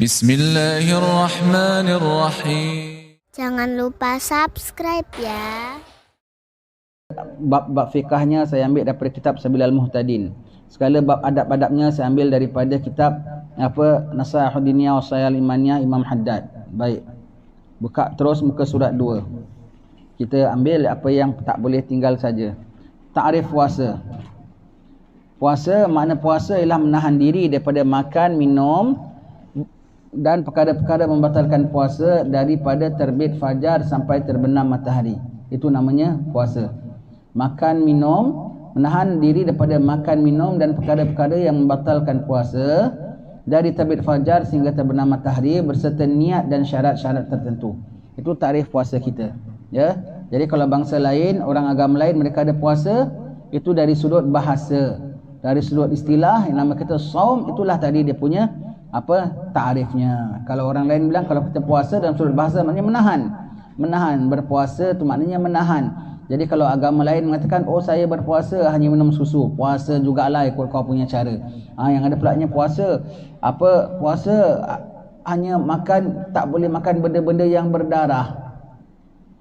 Bismillahirrahmanirrahim. Jangan lupa subscribe ya. Bab-bab fikahnya saya ambil daripada kitab Sabilal Muhtadin. Segala bab adab-adabnya saya ambil daripada kitab apa Nasahud Diniyah wa Sayal Imaniyah Imam Haddad. Baik. Buka terus muka surat 2. Kita ambil apa yang tak boleh tinggal saja. Ta'rif puasa. Puasa makna puasa ialah menahan diri daripada makan, minum dan perkara-perkara membatalkan puasa daripada terbit fajar sampai terbenam matahari. Itu namanya puasa. Makan, minum, menahan diri daripada makan, minum dan perkara-perkara yang membatalkan puasa dari terbit fajar sehingga terbenam matahari berserta niat dan syarat-syarat tertentu. Itu tarikh puasa kita. Ya. Jadi kalau bangsa lain, orang agama lain mereka ada puasa, itu dari sudut bahasa. Dari sudut istilah yang nama kita saum itulah tadi dia punya apa takrifnya. Kalau orang lain bilang kalau kita puasa dalam sudut bahasa maknanya menahan. Menahan berpuasa tu maknanya menahan. Jadi kalau agama lain mengatakan oh saya berpuasa hanya minum susu, puasa jugalah ikut kau punya cara. Ha, yang ada pula puasa apa puasa hanya makan tak boleh makan benda-benda yang berdarah.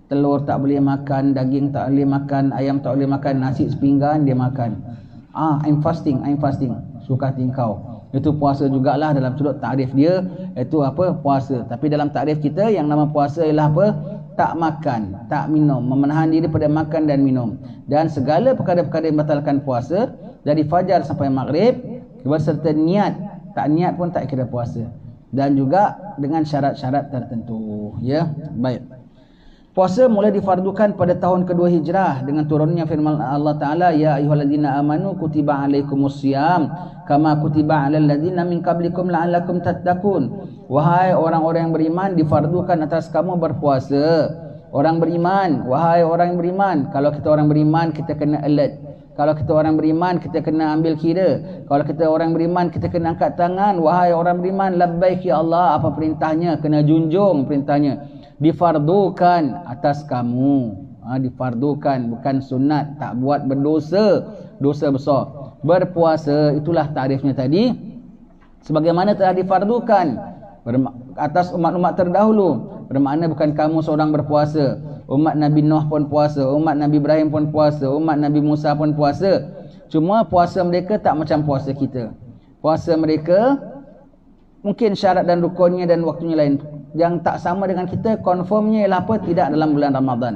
Telur tak boleh makan, daging tak boleh makan, ayam tak boleh makan, nasi sepinggan dia makan. Ah, I'm fasting, I'm fasting. Suka tingkau. Itu puasa jugalah dalam sudut takrif dia, itu apa? Puasa. Tapi dalam takrif kita yang nama puasa ialah apa? Tak makan, tak minum, memenahan diri pada makan dan minum. Dan segala perkara-perkara yang batalkan puasa dari fajar sampai maghrib berserta niat. Tak niat pun tak kira puasa. Dan juga dengan syarat-syarat tertentu. Ya, baik. Puasa mulai difardukan pada tahun kedua hijrah. Dengan turunnya firman Allah Taala ya ayyuhallazina amanu kutiba alaikumusiyam kama kutiba alal ladzina min qablikum la'allakum tattaqun. Wahai orang-orang yang beriman difardukan atas kamu berpuasa. Orang beriman wahai orang yang beriman kalau kita orang beriman kita kena alert. Kalau kita orang beriman kita kena ambil kira. Kalau kita orang beriman kita kena angkat tangan. Wahai orang beriman labbaik ya Allah apa perintahnya? Kena junjung perintahnya difardukan atas kamu. Ha, difardukan bukan sunat. Tak buat berdosa. Dosa besar. Berpuasa itulah tarifnya tadi. Sebagaimana telah difardukan atas umat-umat terdahulu. Bermakna bukan kamu seorang berpuasa. Umat Nabi Nuh pun puasa. Umat Nabi Ibrahim pun puasa. Umat Nabi Musa pun puasa. Cuma puasa mereka tak macam puasa kita. Puasa mereka mungkin syarat dan rukunnya dan waktunya lain. Yang tak sama dengan kita confirmnya ialah apa? Tidak dalam bulan Ramadan.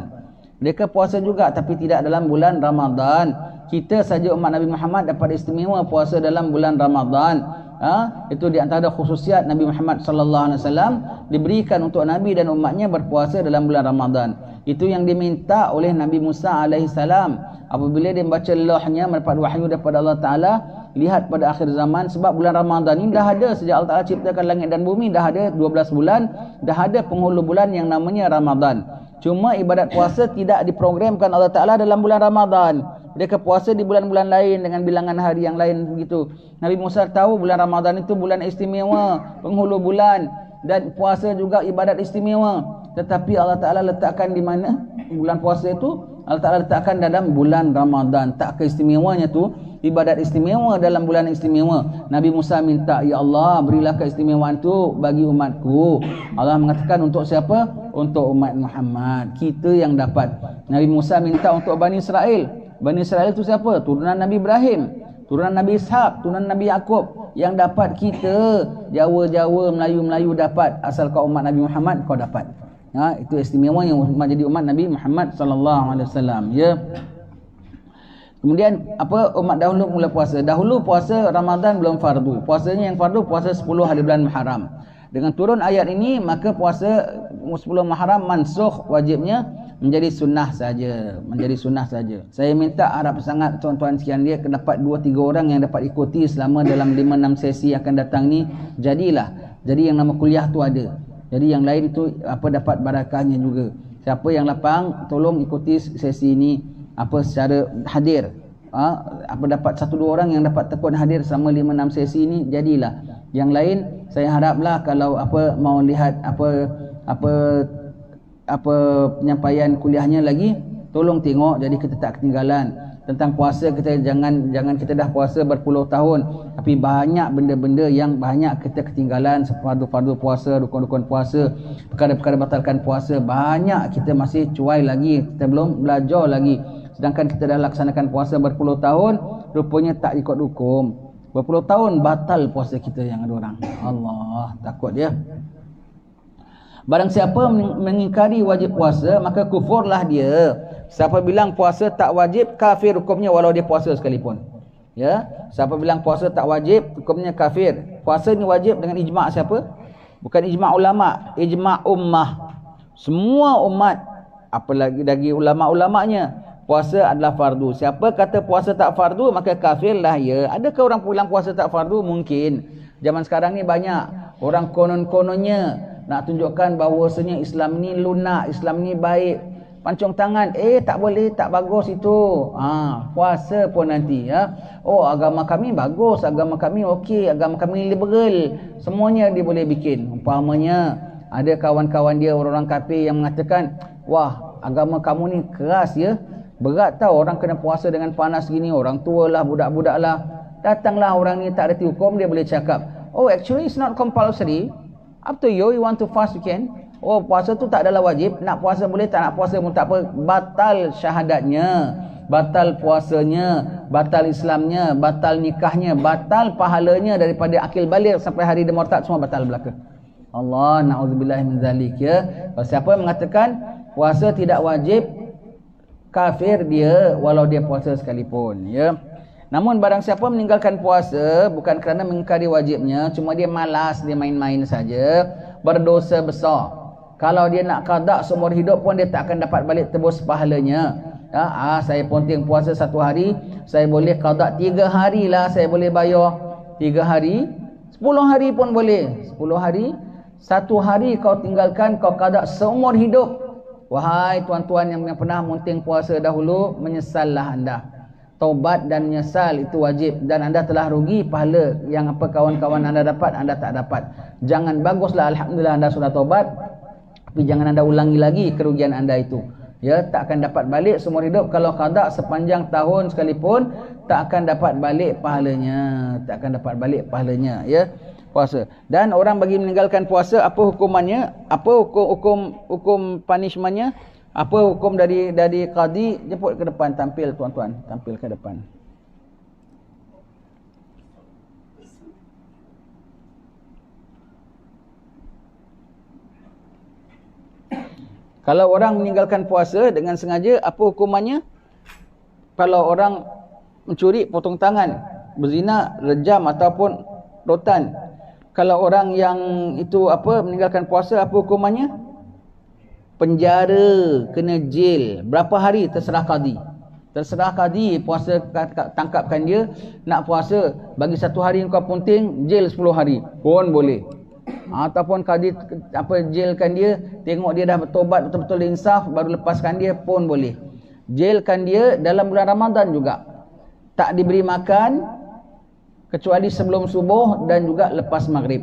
Mereka puasa juga tapi tidak dalam bulan Ramadan. Kita saja umat Nabi Muhammad dapat istimewa puasa dalam bulan Ramadan. Ha? itu di antara khususiat Nabi Muhammad sallallahu alaihi wasallam diberikan untuk nabi dan umatnya berpuasa dalam bulan Ramadan. Itu yang diminta oleh Nabi Musa alaihi salam. Apabila dia membaca lahnya mendapat wahyu daripada Allah taala lihat pada akhir zaman sebab bulan Ramadan ini dah ada sejak Allah Taala ciptakan langit dan bumi dah ada 12 bulan dah ada penghulu bulan yang namanya Ramadan. Cuma ibadat puasa tidak diprogramkan Allah Taala dalam bulan Ramadan. Mereka puasa di bulan-bulan lain dengan bilangan hari yang lain begitu. Nabi Musa tahu bulan Ramadan itu bulan istimewa penghulu bulan dan puasa juga ibadat istimewa. Tetapi Allah Taala letakkan di mana bulan puasa itu? Allah Taala letakkan dalam bulan Ramadan. Tak keistimewanya tu ibadat istimewa dalam bulan istimewa. Nabi Musa minta, Ya Allah, berilah keistimewaan tu bagi umatku. Allah mengatakan untuk siapa? Untuk umat Muhammad. Kita yang dapat. Nabi Musa minta untuk Bani Israel. Bani Israel itu siapa? Turunan Nabi Ibrahim. Turunan Nabi Ishaq. Turunan Nabi Yaakob. Yang dapat kita, Jawa-Jawa, Melayu-Melayu dapat. Asal kau umat Nabi Muhammad, kau dapat. Ha, itu istimewa yang menjadi umat Nabi Muhammad sallallahu alaihi wasallam ya Kemudian apa umat dahulu mula puasa. Dahulu puasa Ramadan belum fardu. Puasanya yang fardu puasa 10 hari bulan Muharram. Dengan turun ayat ini maka puasa 10 Muharram mansukh wajibnya menjadi sunnah saja, menjadi sunnah saja. Saya minta harap sangat tuan-tuan sekalian dia dapat 2 3 orang yang dapat ikuti selama dalam 5 6 sesi akan datang ni jadilah. Jadi yang nama kuliah tu ada. Jadi yang lain tu apa dapat barakahnya juga. Siapa yang lapang tolong ikuti sesi ini apa secara hadir. Ha, apa dapat satu dua orang yang dapat tekun hadir selama lima enam sesi ini jadilah. Yang lain saya haraplah kalau apa mau lihat apa apa apa penyampaian kuliahnya lagi tolong tengok. Jadi kita tak ketinggalan. Tentang puasa kita jangan jangan kita dah puasa berpuluh tahun. Tapi banyak benda-benda yang banyak kita ketinggalan. Fardu-fardu puasa rukun-rukun puasa perkara-perkara batalkan puasa. Banyak kita masih cuai lagi. Kita belum belajar lagi sedangkan kita dah laksanakan puasa berpuluh tahun rupanya tak ikut hukum berpuluh tahun batal puasa kita yang ada orang Allah takut dia Barang siapa mengingkari wajib puasa, maka kufurlah dia. Siapa bilang puasa tak wajib, kafir hukumnya walau dia puasa sekalipun. Ya, siapa bilang puasa tak wajib, hukumnya kafir. Puasa ni wajib dengan ijma' siapa? Bukan ijma' ulama, ijma' ummah. Semua umat, apalagi lagi ulama-ulamanya, puasa adalah fardu. Siapa kata puasa tak fardu, maka kafirlah ya. Adakah orang bilang puasa tak fardu? Mungkin. Zaman sekarang ni banyak orang konon-kononnya nak tunjukkan bahawasanya Islam ni lunak, Islam ni baik. Pancung tangan, eh tak boleh, tak bagus itu. Ha, puasa pun nanti ya. Oh, agama kami bagus, agama kami okey, agama kami liberal. Semuanya dia boleh bikin. Umpamanya ada kawan-kawan dia orang-orang kafir yang mengatakan, "Wah, agama kamu ni keras ya. Berat tau orang kena puasa dengan panas gini, orang tua lah, budak-budak lah." Datanglah orang ni tak reti hukum dia boleh cakap, "Oh, actually it's not compulsory." Up to you, you want to fast you can. Oh puasa tu tak adalah wajib. Nak puasa boleh, tak nak puasa pun tak apa. Batal syahadatnya. Batal puasanya. Batal Islamnya. Batal nikahnya. Batal pahalanya daripada akil balik sampai hari dia murtad semua batal belaka. Allah na'udzubillah min zalik ya. Siapa yang mengatakan puasa tidak wajib kafir dia walau dia puasa sekalipun ya. Namun barang siapa meninggalkan puasa bukan kerana mengingkari wajibnya, cuma dia malas, dia main-main saja, berdosa besar. Kalau dia nak kadak seumur hidup pun dia tak akan dapat balik tebus pahalanya. Ya, ah, saya ponting puasa satu hari, saya boleh kadak tiga hari lah, saya boleh bayar tiga hari. Sepuluh hari pun boleh. Sepuluh hari, satu hari kau tinggalkan, kau kadak seumur hidup. Wahai tuan-tuan yang, pernah munting puasa dahulu, menyesallah anda. Taubat dan menyesal itu wajib dan anda telah rugi pahala yang apa kawan-kawan anda dapat anda tak dapat. Jangan baguslah alhamdulillah anda sudah taubat tapi jangan anda ulangi lagi kerugian anda itu. Ya tak akan dapat balik semua hidup. Kalau qada sepanjang tahun sekalipun tak akan dapat balik pahalanya tak akan dapat balik pahalanya ya puasa dan orang bagi meninggalkan puasa apa hukumannya apa hukum hukum hukum punishmentnya apa hukum dari dari qadi? Jemput ke depan tampil tuan-tuan, tampil ke depan. Kalau orang meninggalkan puasa dengan sengaja, apa hukumannya? Kalau orang mencuri potong tangan, berzina, rejam ataupun rotan. Kalau orang yang itu apa meninggalkan puasa, apa hukumannya? penjara, kena jail. Berapa hari terserah kadi. Terserah kadi puasa tangkapkan dia. Nak puasa, bagi satu hari kau punting, jail 10 hari. Pun boleh. Ataupun kadi apa jailkan dia, tengok dia dah bertobat betul-betul insaf, baru lepaskan dia pun boleh. Jailkan dia dalam bulan Ramadan juga. Tak diberi makan, kecuali sebelum subuh dan juga lepas maghrib.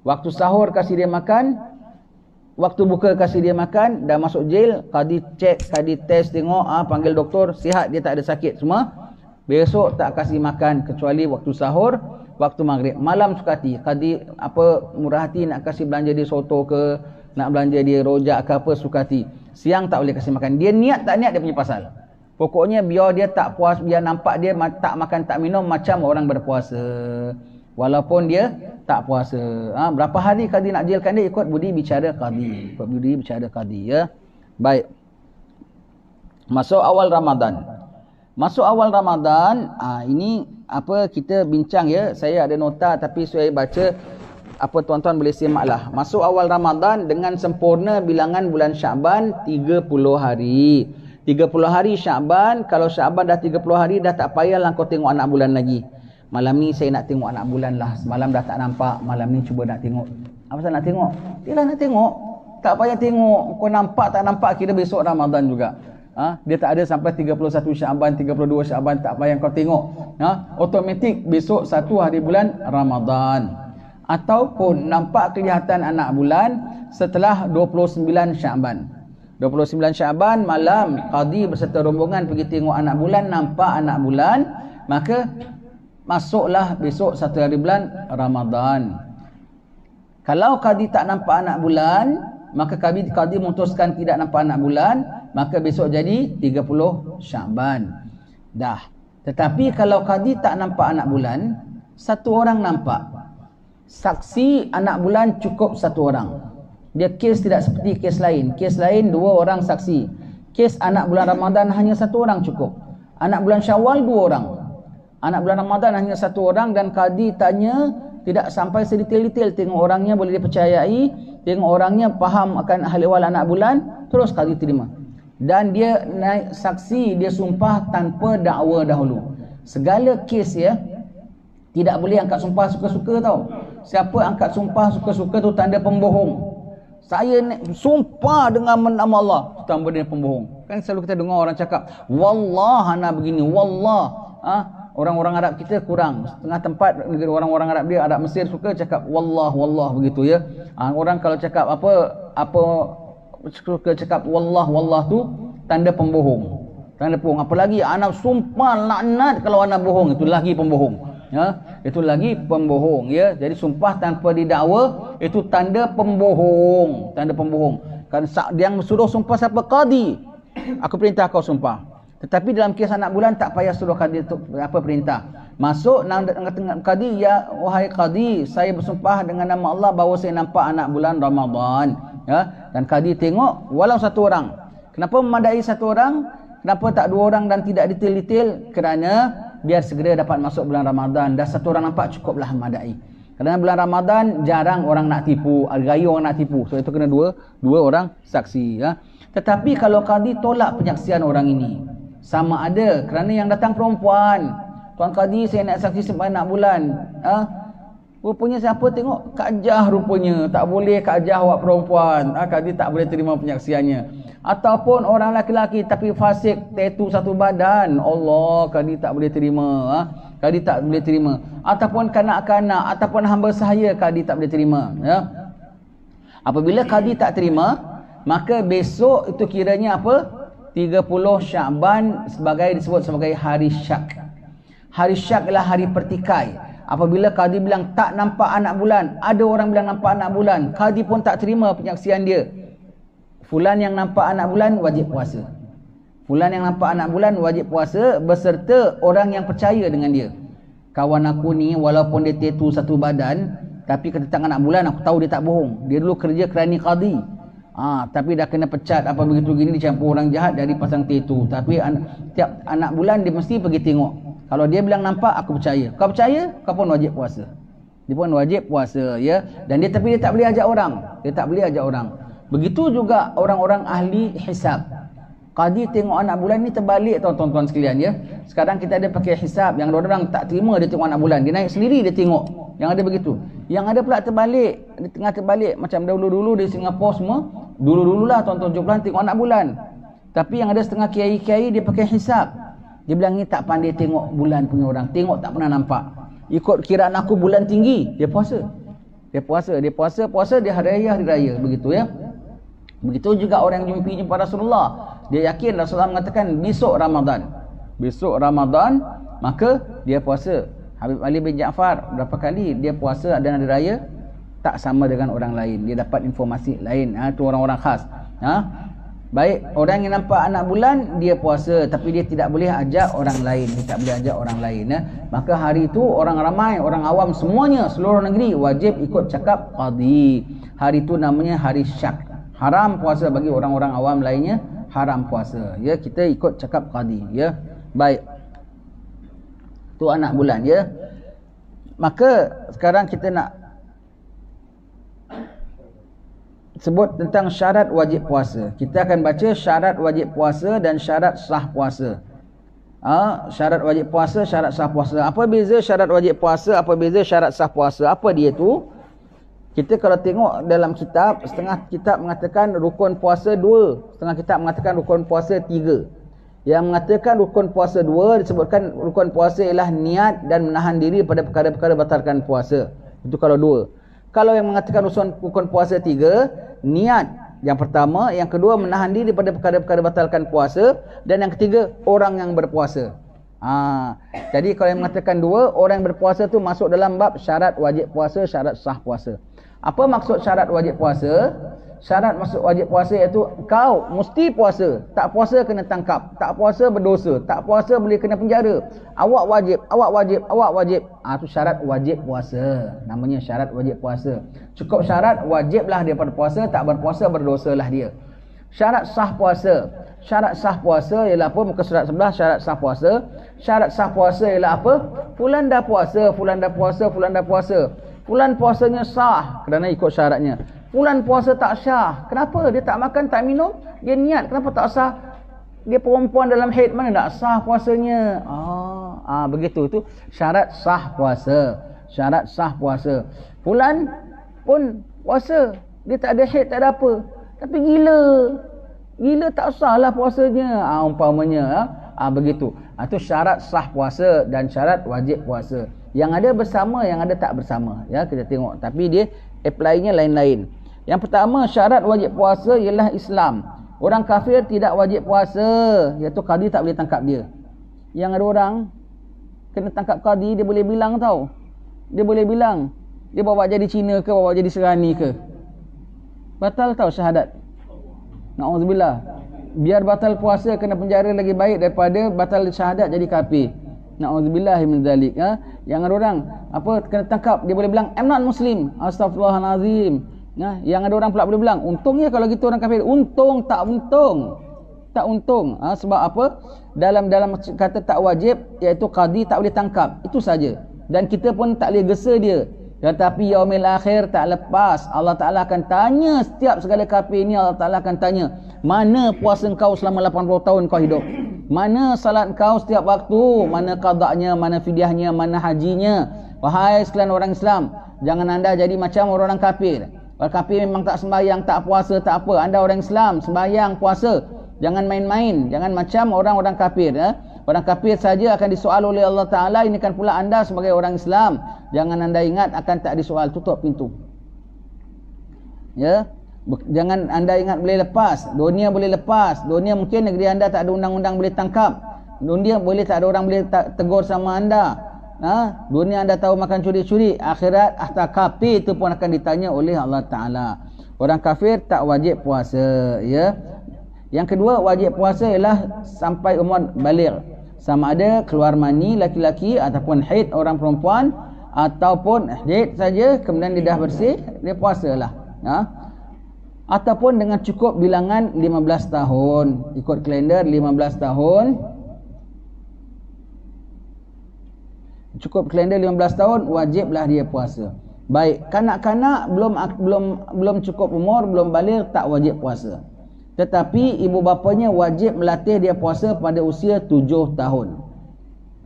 Waktu sahur kasih dia makan, Waktu buka kasih dia makan, dah masuk jail, kadi cek, kadi test tengok, ah panggil doktor, sihat dia tak ada sakit semua. Besok tak kasih makan kecuali waktu sahur, waktu maghrib. Malam sukati, kadi apa murah hati nak kasih belanja dia soto ke, nak belanja dia rojak ke apa sukati. Siang tak boleh kasih makan. Dia niat tak niat dia punya pasal. Pokoknya biar dia tak puas, biar nampak dia tak makan tak minum macam orang berpuasa. Walaupun dia tak puasa. Ha, berapa hari kadi nak jailkan dia ikut budi bicara kadi. Ikut budi bicara kadi ya. Baik. Masuk awal Ramadan. Masuk awal Ramadan, ha, ini apa kita bincang ya. Saya ada nota tapi saya baca apa tuan-tuan boleh simaklah. Masuk awal Ramadan dengan sempurna bilangan bulan Syaban 30 hari. 30 hari Syaban, kalau Syaban dah 30 hari dah tak payahlah kau tengok anak bulan lagi. Malam ni saya nak tengok anak bulan lah. Semalam dah tak nampak. Malam ni cuba nak tengok. Apa nak tengok? Dia nak tengok. Tak payah tengok. Kau nampak tak nampak kira besok Ramadan juga. Ha? Dia tak ada sampai 31 Syaban, 32 Syaban. Tak payah kau tengok. Ha? Automatik besok satu hari bulan Ramadan. Ataupun nampak kelihatan anak bulan setelah 29 Syaban. 29 Syaban malam qadi berserta rombongan pergi tengok anak bulan nampak anak bulan maka masuklah besok satu hari bulan Ramadan. Kalau qadi tak nampak anak bulan maka qadi qadi memutuskan tidak nampak anak bulan maka besok jadi 30 Syaban. Dah. Tetapi kalau qadi tak nampak anak bulan satu orang nampak. Saksi anak bulan cukup satu orang dia kes tidak seperti kes lain. Kes lain dua orang saksi. Kes anak bulan Ramadan hanya satu orang cukup. Anak bulan Syawal dua orang. Anak bulan Ramadan hanya satu orang dan kadi tanya tidak sampai sedetail-detail tengok orangnya boleh dipercayai, tengok orangnya faham akan ahli wal anak bulan, terus kadi terima. Dan dia naik saksi, dia sumpah tanpa dakwa dahulu. Segala kes ya tidak boleh angkat sumpah suka-suka tau. Siapa angkat sumpah suka-suka tu tanda pembohong. Saya ni sumpah dengan nama Allah. Tambah dia pembohong. Kan selalu kita dengar orang cakap. Wallah ana begini. Wallah. Ha? Orang-orang Arab kita kurang. Setengah tempat negeri orang-orang Arab dia. Arab Mesir suka cakap. Wallah. Wallah. Begitu ya. Ha? Orang kalau cakap apa. Apa. Suka cakap. Wallah. Wallah tu. Tanda pembohong. Tanda pembohong. Apalagi anak sumpah laknat kalau anak bohong. Itu lagi pembohong ya itu lagi pembohong ya. Jadi sumpah tanpa didakwa itu tanda pembohong. Tanda pembohong. Kan yang suruh sumpah siapa? Qadi. Aku perintah kau sumpah. Tetapi dalam kes anak bulan tak payah suruh qadi apa perintah. Masuk nang tengah qadi ya wahai qadi saya bersumpah dengan nama Allah bahawa saya nampak anak bulan Ramadan. Ya? Dan qadi tengok walau satu orang. Kenapa memadai satu orang? Kenapa tak dua orang dan tidak detail-detail? Kerana biar segera dapat masuk bulan Ramadan. Dah satu orang nampak cukuplah madai kerana bulan Ramadan jarang orang nak tipu gaya orang nak tipu. So itu kena dua dua orang saksi ya. Tetapi kalau kadi tolak penyaksian orang ini sama ada kerana yang datang perempuan. Tuan kadi saya nak saksi sampai nak bulan ha? Rupanya siapa tengok Kak Jah rupanya. Tak boleh Kak Jah awak perempuan. Ha, Kak tak boleh terima penyaksiannya. Ataupun orang laki-laki Tapi fasik Tetu satu badan. Allah Kak tak boleh terima ha? Kak tak boleh terima. Ataupun kanak-kanak Ataupun hamba sahaya Kak tak boleh terima ya? Apabila Kak tak terima Maka besok itu kiranya apa? 30 Syaban Sebagai disebut sebagai hari syak. Hari syak adalah hari pertikai Apabila kadi bilang tak nampak anak bulan, ada orang bilang nampak anak bulan, kadi pun tak terima penyaksian dia. Fulan yang nampak anak bulan wajib puasa. Fulan yang nampak anak bulan wajib puasa beserta orang yang percaya dengan dia. Kawan aku ni walaupun dia tetu satu badan, tapi tentang anak bulan aku tahu dia tak bohong. Dia dulu kerja kerani kadi. Ha, tapi dah kena pecat apa begitu gini dicampur orang jahat dari pasang tetu. Tapi an tiap anak bulan dia mesti pergi tengok. Kalau dia bilang nampak, aku percaya. Kau percaya, kau pun wajib puasa. Dia pun wajib puasa, ya. Dan dia tapi dia tak boleh ajak orang. Dia tak boleh ajak orang. Begitu juga orang-orang ahli hisab. Qadi tengok anak bulan ni terbalik tuan-tuan sekalian ya. Sekarang kita ada pakai hisab yang orang tak terima dia tengok anak bulan. Dia naik sendiri dia tengok. Yang ada begitu. Yang ada pula terbalik. Di tengah terbalik macam dahulu-dulu di Singapura semua. Dulu-dululah tuan-tuan jumpa tengok anak bulan. Tapi yang ada setengah kiai-kiai dia pakai hisab. Dia bilang ni tak pandai tengok bulan punya orang. Tengok tak pernah nampak. Ikut kiraan aku bulan tinggi, dia puasa. Dia puasa, dia puasa, puasa dia hari raya, hari raya. Begitu ya. Begitu juga orang yang jumpa jumpa Rasulullah. Dia yakin Rasulullah mengatakan besok Ramadan. Besok Ramadan, maka dia puasa. Habib Ali bin Ja'far berapa kali dia puasa dan hari raya tak sama dengan orang lain. Dia dapat informasi lain. Ha, itu orang-orang khas. Ha? Baik, orang yang nampak anak bulan dia puasa tapi dia tidak boleh ajak orang lain, dia tak boleh ajak orang lain ya. Maka hari itu orang ramai, orang awam semuanya seluruh negeri wajib ikut cakap qadi. Hari itu namanya hari syak. Haram puasa bagi orang-orang awam lainnya, haram puasa. Ya, kita ikut cakap qadi ya. Baik. Tu anak bulan ya. Maka sekarang kita nak sebut tentang syarat wajib puasa. Kita akan baca syarat wajib puasa dan syarat sah puasa. Ha? syarat wajib puasa, syarat sah puasa. Apa beza syarat wajib puasa, apa beza syarat sah puasa? Apa dia tu? Kita kalau tengok dalam kitab, setengah kitab mengatakan rukun puasa dua. Setengah kitab mengatakan rukun puasa tiga. Yang mengatakan rukun puasa dua, disebutkan rukun puasa ialah niat dan menahan diri pada perkara-perkara batalkan puasa. Itu kalau dua. Kalau yang mengatakan rukun, rukun puasa tiga, niat Yang pertama, yang kedua menahan diri daripada perkara-perkara batalkan puasa dan yang ketiga orang yang berpuasa. Ha, jadi kalau yang mengatakan dua, orang yang berpuasa tu masuk dalam bab syarat wajib puasa, syarat sah puasa. Apa maksud syarat wajib puasa? Syarat masuk wajib puasa iaitu kau mesti puasa. Tak puasa kena tangkap. Tak puasa berdosa. Tak puasa boleh kena penjara. Awak wajib, awak wajib, awak wajib. Ah ha, tu syarat wajib puasa. Namanya syarat wajib puasa. Cukup syarat wajiblah daripada puasa, tak berpuasa berdosalah dia. Syarat sah puasa. Syarat sah puasa ialah apa? Muka surat sebelah syarat sah puasa. Syarat sah puasa ialah apa? Fulan dah puasa, fulan dah puasa, fulan dah puasa. Fulan puasanya sah kerana ikut syaratnya. Fulan puasa tak sah. Kenapa? Dia tak makan, tak minum. Dia niat. Kenapa tak sah? Dia perempuan dalam haid. Mana nak sah puasanya? Ah, ah begitu. Itu syarat sah puasa. Syarat sah puasa. Fulan pun puasa. Dia tak ada haid, tak ada apa. Tapi gila. Gila tak sah lah puasanya. Ah, umpamanya. Ah, ah begitu. Ah, itu syarat sah puasa dan syarat wajib puasa. Yang ada bersama, yang ada tak bersama. Ya, kita tengok. Tapi dia apply-nya lain-lain. Yang pertama syarat wajib puasa ialah Islam. Orang kafir tidak wajib puasa, iaitu qadi tak boleh tangkap dia. Yang ada orang kena tangkap qadi dia boleh bilang tau. Dia boleh bilang dia bawa jadi Cina ke bawa jadi Serani ke. Batal tau syahadat. Nauzubillah. Biar batal puasa kena penjara lagi baik daripada batal syahadat jadi kafir. Nauzubillah min zalik ha? Yang ada orang apa kena tangkap dia boleh bilang I'm not muslim. Astagfirullahalazim. Nah, yang ada orang pula boleh bilang, untungnya kalau gitu orang kafir. Untung tak untung. Tak untung. Ha, sebab apa? Dalam dalam kata tak wajib, iaitu qadi tak boleh tangkap. Itu saja. Dan kita pun tak boleh gesa dia. Tetapi yaumil akhir tak lepas. Allah Ta'ala akan tanya setiap segala kafir ini Allah Ta'ala akan tanya. Mana puasa kau selama 80 tahun kau hidup? Mana salat kau setiap waktu? Mana qadaknya? Mana fidyahnya? Mana hajinya? Wahai sekalian orang Islam. Jangan anda jadi macam orang-orang kafir. Orang kafir memang tak sembahyang, tak puasa, tak apa. Anda orang Islam, sembahyang, puasa. Jangan main-main. Jangan macam orang-orang kafir. Eh? Orang kafir saja akan disoal oleh Allah Ta'ala. Ini kan pula anda sebagai orang Islam. Jangan anda ingat akan tak disoal. Tutup pintu. Ya. Jangan anda ingat boleh lepas. Dunia boleh lepas. Dunia mungkin negeri anda tak ada undang-undang boleh tangkap. Dunia boleh tak ada orang boleh tegur sama anda ha? dunia anda tahu makan curi-curi akhirat ahta kafir itu pun akan ditanya oleh Allah Ta'ala orang kafir tak wajib puasa ya yang kedua wajib puasa ialah sampai umur balik sama ada keluar mani laki-laki ataupun haid orang perempuan ataupun haid saja kemudian dia dah bersih dia puasalah ha? ataupun dengan cukup bilangan 15 tahun ikut kalender 15 tahun cukup kalender 15 tahun wajiblah dia puasa. Baik kanak-kanak belum belum belum cukup umur belum balik tak wajib puasa. Tetapi ibu bapanya wajib melatih dia puasa pada usia 7 tahun.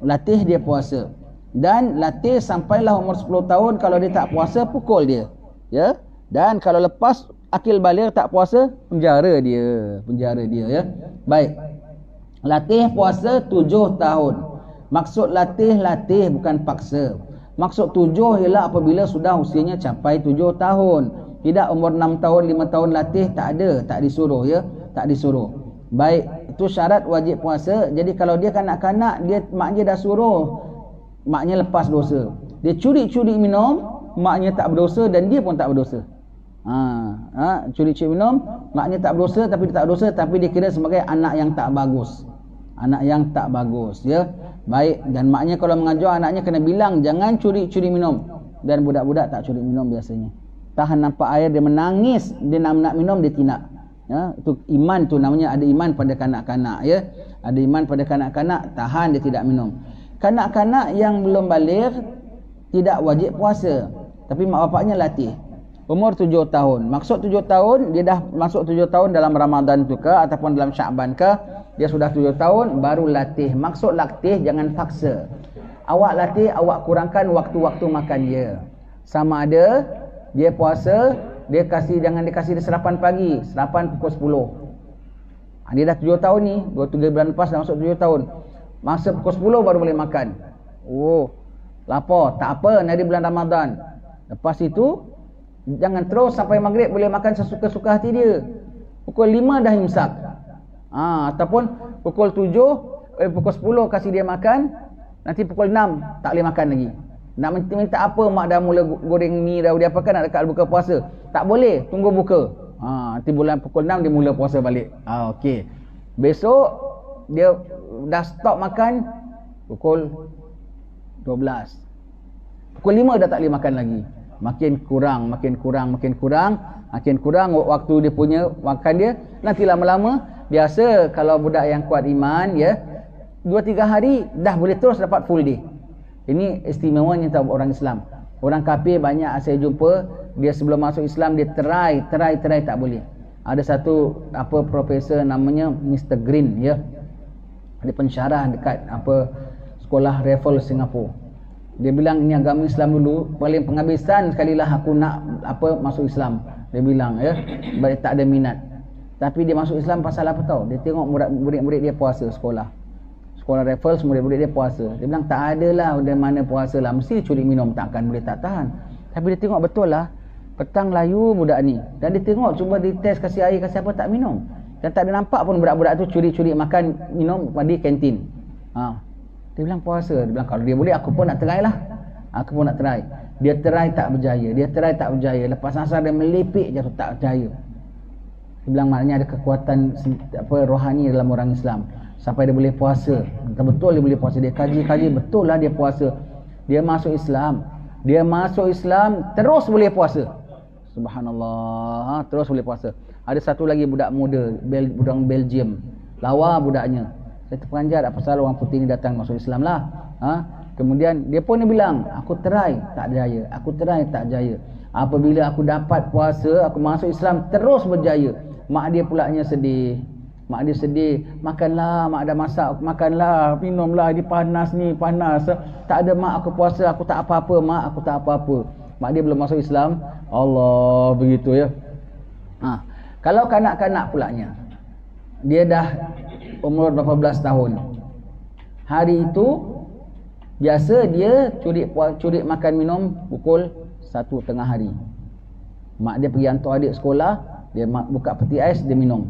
Latih dia puasa. Dan latih sampailah umur 10 tahun kalau dia tak puasa pukul dia. Ya? Dan kalau lepas akil balik tak puasa penjara dia. Penjara dia ya? Baik. Latih puasa 7 tahun Maksud latih, latih bukan paksa. Maksud tujuh ialah apabila sudah usianya capai tujuh tahun. Tidak umur enam tahun, lima tahun latih, tak ada. Tak disuruh ya. Tak disuruh. Baik, itu syarat wajib puasa. Jadi kalau dia kanak-kanak, dia maknya dah suruh. Maknya lepas dosa. Dia curi-curi minum, maknya tak berdosa dan dia pun tak berdosa. Ha, ha, curi-curi minum, maknya tak berdosa tapi dia tak berdosa tapi dia kira sebagai anak yang tak bagus. Anak yang tak bagus. Ya. Baik dan maknya kalau mengajar anaknya kena bilang jangan curi-curi minum dan budak-budak tak curi minum biasanya. Tahan nampak air dia menangis, dia nak nak minum dia tidak. Ya, itu iman tu namanya ada iman pada kanak-kanak ya. Ada iman pada kanak-kanak tahan dia tidak minum. Kanak-kanak yang belum balik tidak wajib puasa. Tapi mak bapaknya latih. Umur tujuh tahun. Maksud tujuh tahun dia dah masuk tujuh tahun dalam Ramadan tu ke ataupun dalam Syaban ke dia sudah tujuh tahun baru latih. Maksud latih jangan paksa. Awak latih awak kurangkan waktu-waktu makan dia. Sama ada dia puasa dia kasih jangan dikasih dia sarapan pagi sarapan pukul 10 ha, dia dah tujuh tahun ni. Dua tiga bulan lepas dah masuk tujuh tahun. Masa pukul 10 baru boleh makan. Oh lapar. Tak apa nanti bulan Ramadan. Lepas itu jangan terus sampai maghrib boleh makan sesuka-suka hati dia Pukul 5 dah imsak. Ha, ataupun pukul 7, eh, pukul 10 kasih dia makan, nanti pukul 6 tak boleh makan lagi. Nak minta, apa mak dah mula goreng mi dah dia apa kan nak dekat buka puasa. Tak boleh, tunggu buka. Ha, nanti bulan pukul 6 dia mula puasa balik. Ha, okey. Besok dia dah stop makan pukul 12. Pukul 5 dah tak boleh makan lagi. Makin kurang, makin kurang, makin kurang. Makin kurang waktu dia punya makan dia. Nanti lama-lama, biasa kalau budak yang kuat iman, ya, 2-3 hari dah boleh terus dapat full day. Ini istimewanya tahu orang Islam. Orang kafir banyak saya jumpa dia sebelum masuk Islam dia try, try, try tak boleh. Ada satu apa profesor namanya Mr Green ya. Dia pensyarah dekat apa sekolah Raffles Singapura. Dia bilang ini agama Islam dulu paling penghabisan sekali lah aku nak apa masuk Islam. Dia bilang ya, baik tak ada minat. Tapi dia masuk Islam pasal apa tahu? Dia tengok murid-murid dia puasa sekolah sekolah Raffles murid-murid dia puasa dia bilang tak ada lah dari mana puasa lah mesti curi minum takkan boleh tak tahan tapi dia tengok betul lah petang layu budak ni dan dia tengok cuba di test kasih air kasih apa tak minum dan tak ada nampak pun budak-budak tu curi-curi makan minum di kantin ha. Dia bilang puasa dia bilang kalau dia boleh aku pun nak try lah. Aku pun nak try dia try tak berjaya dia try tak berjaya. Lepas asar dia melipik je tak berjaya. Dia bilang maknanya ada kekuatan apa rohani dalam orang Islam. Sampai dia boleh puasa. Betul dia boleh puasa. Dia kaji-kaji betul lah dia puasa. Dia masuk Islam. Dia masuk Islam terus boleh puasa. Subhanallah ha, terus boleh puasa. Ada satu lagi budak muda Bel, budak Belgium. Lawa budaknya saya terperanjat apa salah orang putih ni datang masuk Islam lah ha? kemudian dia pun dia bilang aku try tak jaya aku try tak jaya apabila aku dapat puasa aku masuk Islam terus berjaya mak dia pulaknya sedih Mak dia sedih, makanlah, mak dah masak, makanlah, minumlah, ini panas ni, panas. Tak ada mak aku puasa, aku tak apa-apa, mak aku tak apa-apa. Mak dia belum masuk Islam. Allah, begitu ya. Ha. Kalau kanak-kanak pulaknya, dia dah umur berapa belas tahun. Hari itu, biasa dia curi curi makan minum pukul satu tengah hari. Mak dia pergi hantar adik sekolah, dia buka peti ais, dia minum.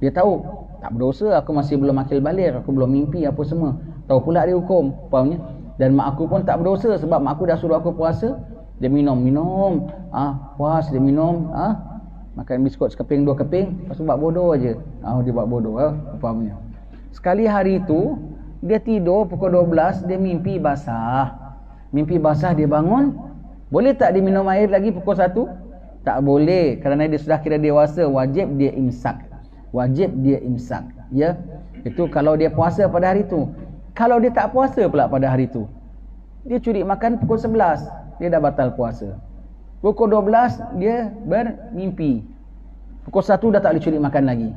Dia tahu tak berdosa aku masih belum akil balik, aku belum mimpi apa semua. Tahu pula dia hukum, fahamnya? Dan mak aku pun tak berdosa sebab mak aku dah suruh aku puasa. Dia minum, minum, ah puas dia minum, ah makan biskut sekeping dua keping, lepas tu buat bodoh aja. Ah dia buat bodoh, ah, fahamnya? Sekali hari itu dia tidur pukul 12 dia mimpi basah. Mimpi basah dia bangun, boleh tak dia minum air lagi pukul 1? Tak boleh kerana dia sudah kira dewasa, wajib dia imsak wajib dia imsak ya itu kalau dia puasa pada hari itu kalau dia tak puasa pula pada hari itu dia curi makan pukul 11 dia dah batal puasa pukul 12 dia bermimpi. Pukul 1 dah tak boleh curi makan lagi.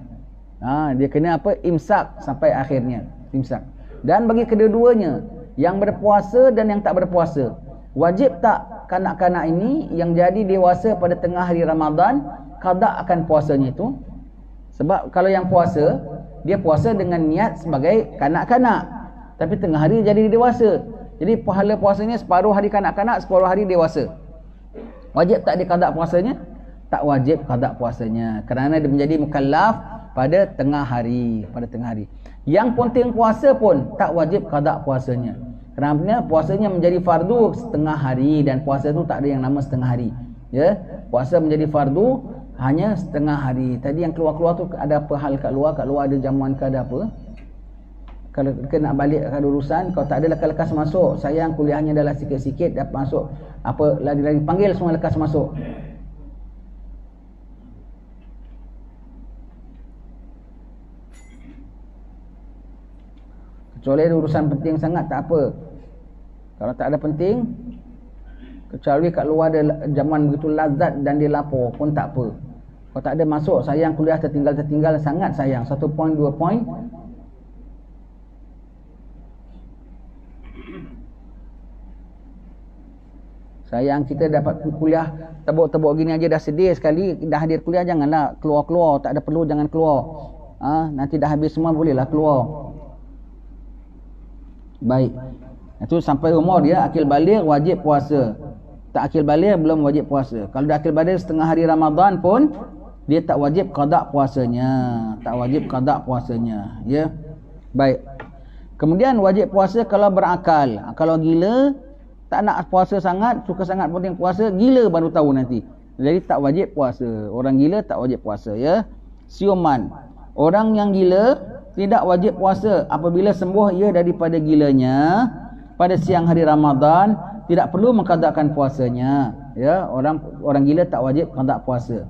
Ha, dia kena apa? Imsak sampai akhirnya. Imsak. Dan bagi kedua-duanya yang berpuasa dan yang tak berpuasa. Wajib tak kanak-kanak ini yang jadi dewasa pada tengah hari Ramadan kada akan puasanya itu? Sebab kalau yang puasa, dia puasa dengan niat sebagai kanak-kanak. Tapi tengah hari jadi dewasa. Jadi pahala puasanya separuh hari kanak-kanak, separuh hari dewasa. Wajib tak dia kadak puasanya? Tak wajib kadak puasanya. Kerana dia menjadi mukallaf pada tengah hari. Pada tengah hari. Yang penting puasa pun tak wajib kadak puasanya. Kerana puasanya menjadi fardu setengah hari dan puasa itu tak ada yang nama setengah hari. Ya, puasa menjadi fardu hanya setengah hari. Tadi yang keluar-keluar tu ada apa hal kat luar? Kat luar ada jamuan ke ada apa? Kalau ke nak balik ada urusan, kalau tak ada lekas-lekas masuk. Sayang kuliahnya adalah sikit-sikit dapat masuk. Apa lagi-lagi panggil semua lekas masuk. Kecuali ada urusan penting sangat tak apa. Kalau tak ada penting, Kecuali kat luar ada zaman begitu lazat dan dia lapor pun tak apa. Kalau tak ada masuk sayang kuliah tertinggal-tertinggal sangat sayang. Satu poin, dua poin. Sayang kita dapat kuliah tebuk-tebuk gini aja dah sedih sekali. Dah hadir kuliah janganlah keluar-keluar. Tak ada perlu jangan keluar. Ha? Nanti dah habis semua bolehlah keluar. Baik. Itu sampai umur dia akil balik wajib puasa tak akil balik belum wajib puasa. Kalau dah akil balik setengah hari Ramadan pun dia tak wajib qada puasanya tak wajib qada puasanya ya baik kemudian wajib puasa kalau berakal kalau gila tak nak puasa sangat suka sangat penting puasa gila baru tahu nanti. Jadi tak wajib puasa. Orang gila tak wajib puasa ya. Siuman. Orang yang gila tidak wajib puasa. Apabila sembuh ia daripada gilanya pada siang hari Ramadan tidak perlu mengqadakan puasanya ya. Orang orang gila tak wajib qada puasa.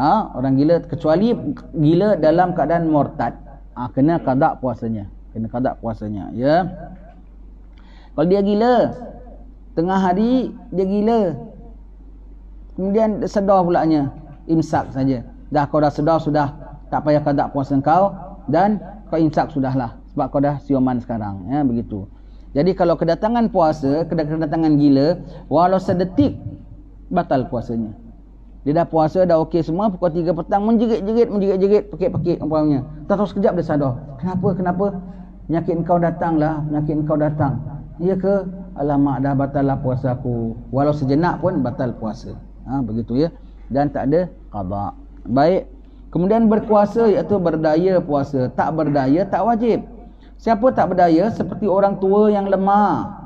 Ha, orang gila kecuali gila dalam keadaan murtad. Ha, kena qada puasanya. Kena qada puasanya ya. Kalau dia gila tengah hari dia gila kemudian sedar pulanya imsak saja dah kau dah sedar sudah tak payah qada puasa kau dan kau imsak sudahlah sebab kau dah siuman sekarang ya begitu jadi kalau kedatangan puasa kedatangan gila walau sedetik batal puasanya dia dah puasa dah okey semua pukul 3 petang menjerit-jerit menjerit-jerit pekik-pekik umpamanya. Tak tahu sekejap dia sadar. Kenapa? Kenapa? Penyakit engkau datanglah, penyakit engkau datang. Ya ke? Alamak dah batal lah puasa aku. Walau sejenak pun batal puasa. Ha, begitu ya. Dan tak ada qada. Baik. Kemudian berkuasa iaitu berdaya puasa. Tak berdaya tak wajib. Siapa tak berdaya seperti orang tua yang lemah.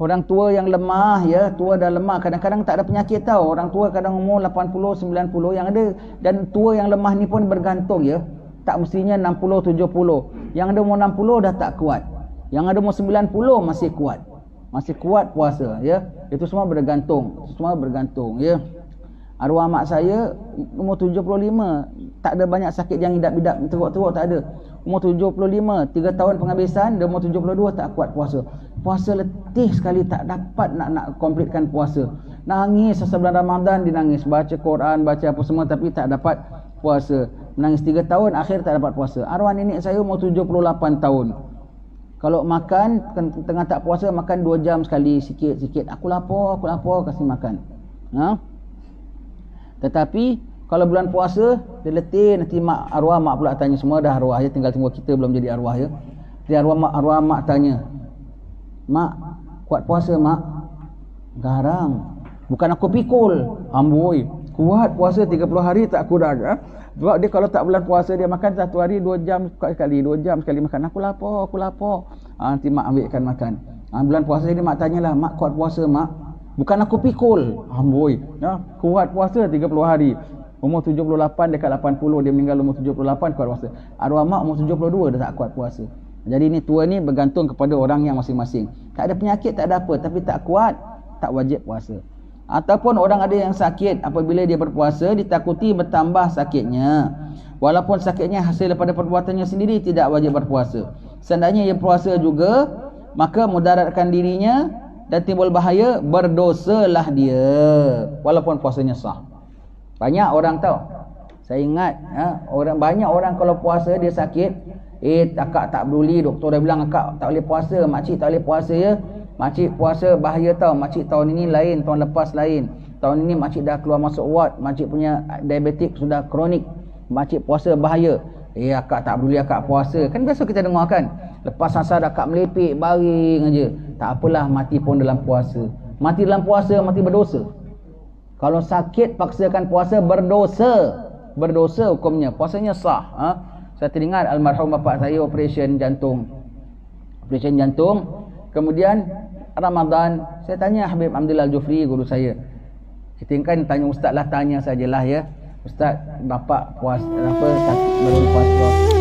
Orang tua yang lemah ya, tua dah lemah kadang-kadang tak ada penyakit tau. Orang tua kadang umur 80, 90 yang ada dan tua yang lemah ni pun bergantung ya. Tak mestinya 60, 70. Yang ada umur 60 dah tak kuat. Yang ada umur 90 masih kuat. Masih kuat puasa ya. Itu semua bergantung. Semua bergantung ya. Arwah mak saya umur 75 tak ada banyak sakit yang hidap-hidap teruk-teruk tak ada umur 75 3 tahun penghabisan dia umur 72 tak kuat puasa puasa letih sekali tak dapat nak nak komplitkan puasa nangis bulan Ramadan dia nangis baca Quran baca apa semua tapi tak dapat puasa nangis 3 tahun akhir tak dapat puasa arwah nenek saya umur 78 tahun kalau makan tengah tak puasa makan 2 jam sekali sikit-sikit aku lapar aku lapar kasih makan ha? tetapi kalau bulan puasa dia letih nanti mak arwah mak pula tanya semua dah arwah ya tinggal tunggu kita belum jadi arwah ya. Dia arwah mak arwah mak tanya. Mak kuat puasa mak? Garang. Bukan aku pikul. Amboi. Kuat puasa 30 hari tak kurang ha? Sebab dia kalau tak bulan puasa dia makan satu hari 2 jam sekali, 2 jam sekali makan. Aku lapar, aku lapar. Ha, nanti mak ambilkan makan. Ha, bulan puasa ni mak tanyalah, mak kuat puasa mak? Bukan aku pikul. Amboi. Ya, kuat puasa 30 hari. Umur 78 dekat 80 dia meninggal umur 78 kuat puasa. Arwah mak umur 72 dah tak kuat puasa. Jadi ni tua ni bergantung kepada orang yang masing-masing. Tak ada penyakit tak ada apa tapi tak kuat tak wajib puasa. Ataupun orang ada yang sakit apabila dia berpuasa ditakuti bertambah sakitnya. Walaupun sakitnya hasil daripada perbuatannya sendiri tidak wajib berpuasa. Seandainya ia puasa juga maka mudaratkan dirinya dan timbul bahaya berdosalah dia walaupun puasanya sah. Banyak orang tahu. Saya ingat ha, orang banyak orang kalau puasa dia sakit, eh akak tak peduli doktor dah bilang akak tak boleh puasa, makcik tak boleh puasa ya. Makcik puasa bahaya tau. Makcik tahun ini lain, tahun lepas lain. Tahun ini makcik dah keluar masuk ward, makcik punya diabetik sudah kronik. Makcik puasa bahaya. Eh akak tak peduli akak puasa. Kan biasa kita dengar kan. Lepas asar akak melepik baring aja. Tak apalah mati pun dalam puasa. Mati dalam puasa mati berdosa. Kalau sakit paksakan puasa berdosa. Berdosa hukumnya. Puasanya sah. Ha? Saya teringat almarhum bapak saya operation jantung. Operation jantung. Kemudian Ramadan. Saya tanya Habib Abdul Al-Jufri guru saya. Kita kan tanya ustaz lah tanya sajalah ya. Ustaz bapak puas apa baru puas puas